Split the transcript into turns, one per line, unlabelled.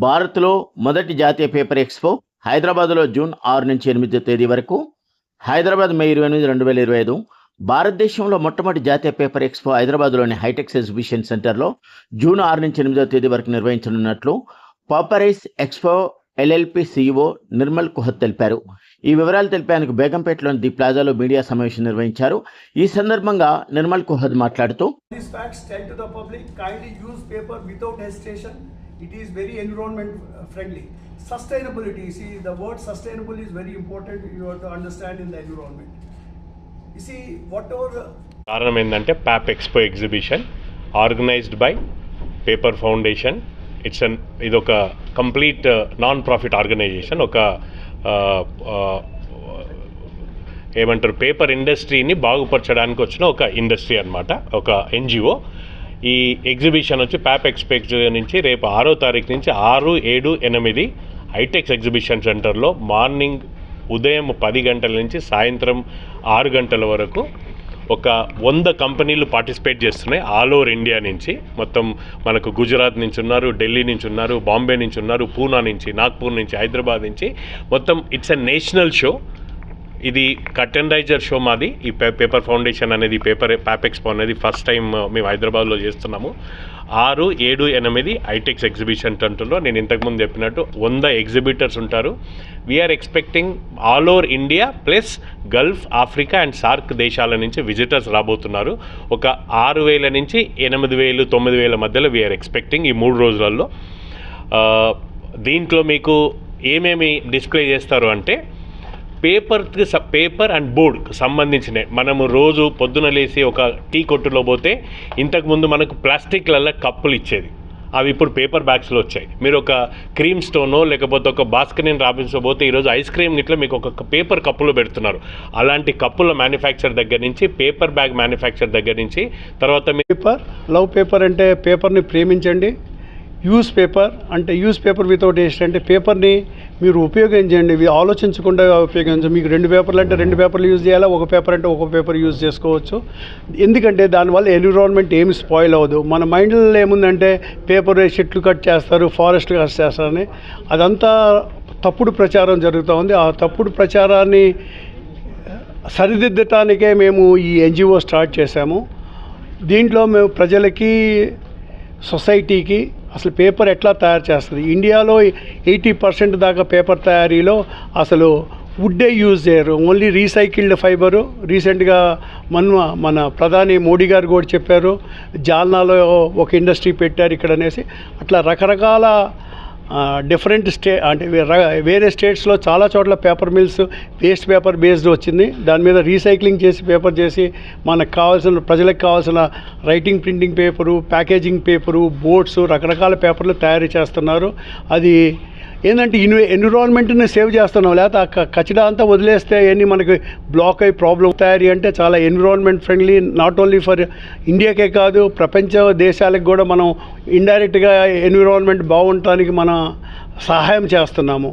భారత్లో మొదటి జాతీయ పేపర్ ఎక్స్పో హైదరాబాద్లో జూన్ ఆరు నుంచి ఎనిమిదో తేదీ వరకు హైదరాబాద్ మే ఇరవై ఎనిమిది రెండు వేల ఇరవై ఐదు భారతదేశంలో మొట్టమొదటి జాతీయ పేపర్ ఎక్స్పో హైదరాబాద్లోని హైటెక్స్ ఎగ్జిబిషన్ సెంటర్లో జూన్ ఆరు నుంచి ఎనిమిదో తేదీ వరకు నిర్వహించనున్నట్లు పాపరైస్ expo LLP CEO Nirmal Kuhat తెలిపారు. ఈ వివరాలు తెలిపేందుకు బేగంపేటలోని ది ప్లాజాలో మీడియా సమావేశం నిర్వహించారు. ఈ సందర్భంగా నిర్మల్ కుహద్ మాట్లాడుతూ
These facts tell to the public kindly use paper without hesitation. It is very environment uh, friendly. Sustainability, see the word sustainable is very important. You have to understand in the environment. You see, whatever uh,
కారణం ఏంటంటే Pap expo exhibition organised by paper foundation it's an ఇది ఒక complete non profit organisation ఒక ఆ, ఆ, ఏమంటారు paper ఇండస్ట్రీని బాగుపరచడానికి వచ్చిన ఒక ఇండస్ట్రీ అన్నమాట ఒక ఎన్జిఓ ఈ ఎగ్జిబిషన్ వచ్చి ప్యాప్ ఎక్స్పెక్ట్ నుంచి రేపు ఆరో తారీఖు నుంచి ఆరు ఏడు ఎనిమిది హైటెక్స్ ఎగ్జిబిషన్ సెంటర్లో మార్నింగ్ ఉదయం పది గంటల నుంచి సాయంత్రం ఆరు గంటల వరకు ఒక వంద కంపెనీలు పార్టిసిపేట్ చేస్తున్నాయి ఆల్ ఓవర్ ఇండియా నుంచి. మొత్తం మనకు గుజరాత్ నుంచి ఉన్నారు ఢిల్లీ నుంచి ఉన్నారు బాంబే నుంచి ఉన్నారు పూనా నుంచి నాగ్పూర్ నుంచి హైదరాబాద్ నుంచి. మొత్తం ఇట్స్ ఎ నేషనల్ షో ఇది కటెండైజర్ షో మాది. ఈ పే పేపర్ ఫౌండేషన్ అనేది పేపర్ ప్యాపెక్స్పో అనేది ఫస్ట్ టైం మేము హైదరాబాద్లో చేస్తున్నాము. ఆరు ఏడు ఎనిమిది ఐటెక్స్ ఎగ్జిబిషన్ టంటులో నేను ఇంతకుముందు చెప్పినట్టు వంద ఎగ్జిబిటర్స్ ఉంటారు. We're expecting all over India plus Gulf Africa and SAARC దేశాల నుంచి విజిటర్స్ రాబోతున్నారు. ఒక ఆరు వేల నుంచి ఎనిమిది వేలు తొమ్మిది వేల మధ్యలో వీఆర్ ఎక్స్పెక్టింగ్ ఈ మూడు రోజులలో దీంట్లో మీకు ఏమేమి డిస్ప్లే చేస్తారు అంటే పేపర్కి స పేపర్ అండ్ బోర్డ్కి సంబంధించిన మనము రోజు పొద్దున లేసి ఒక టీ కొట్టులో పోతే ఇంతకుముందు మనకు ప్లాస్టిక్లలో కప్పులు ఇచ్చేది. అవి ఇప్పుడు పేపర్ బ్యాగ్స్లో వచ్చాయి. మీరు ఒక క్రీమ్ స్టోనో లేకపోతే ఒక బాస్కనిన్ రాబిన్స్ పోతే ఈరోజు ఐస్ క్రీమ్ ఇట్లా మీకు ఒక పేపర్ కప్పులో పెడుతున్నారు. అలాంటి కప్పుల మ్యానుఫ్యాక్చర్ దగ్గర నుంచి పేపర్ బ్యాగ్ మ్యానుఫ్యాక్చర్ దగ్గర నుంచి తర్వాత
పేపర్ లవ్ పేపర్ అంటే పేపర్ని ప్రేమించండి. యూస్ పేపర్ అంటే యూస్ పేపర్ వితౌట్ వేస్ట్ అంటే పేపర్ని మీరు ఉపయోగించండి ఇవి ఆలోచించకుండా ఉపయోగించండి మీకు రెండు పేపర్లు అంటే రెండు పేపర్లు యూజ్ చేయాలా? ఒక పేపర్ అంటే ఒక పేపర్ యూజ్ చేసుకోవచ్చు. ఎందుకంటే దానివల్ల ఎన్విరాన్మెంట్ ఏమి స్పాయిల్ అవ్వదు. మన మైండ్లో ఏముందంటే పేపర్ చెట్లు కట్ చేస్తారు ఫారెస్ట్ కట్ చేస్తారని. అదంతా తప్పుడు ప్రచారం జరుగుతూ ఉంది. ఆ తప్పుడు ప్రచారాన్ని సరిదిద్దటానికే మేము ఈ ఎన్జిఓ స్టార్ట్ చేశాము. దీంట్లో మేము ప్రజలకి సొసైటీకి అసలు పేపర్ ఎట్లా తయారు చేస్తుంది? ఇండియాలో ఎయిటీ పర్సెంట్ దాకా పేపర్ తయారీలో అసలు వుడ్డే యూజ్ చేయరు. Only recycled fibre. రీసెంట్గా మన మన ప్రధాని మోడీ గారు కూడా చెప్పారు జాల్నాలో ఒక ఇండస్ట్రీ పెట్టారు ఇక్కడ అనేసి అట్లా రకరకాల డిఫరెంట్ స్టే అంటే వేరే స్టేట్స్లో చాలా చోట్ల paper mills waste paper based వచ్చింది. దాని మీద రీసైక్లింగ్ చేసి పేపర్ చేసి మనకు కావాల్సిన ప్రజలకు కావాల్సిన writing printing paper packaging paper boards రకరకాల పేపర్లు తయారు చేస్తున్నారు. అది ఏంటంటే ఇన్వ ఎన్విరాన్మెంట్ని సేవ్ చేస్తున్నాం లేకపోతే ఆ కచడా అంతా వదిలేస్తే అన్నీ మనకి బ్లాక్ అయ్యి ప్రాబ్లం తయారీ అంటే చాలా environment friendly not only for ఇండియాకే కాదు ప్రపంచ దేశాలకు కూడా మనం ఇండైరెక్ట్గా ఎన్విరాన్మెంట్ బాగుండటానికి మనం సహాయం చేస్తున్నాము.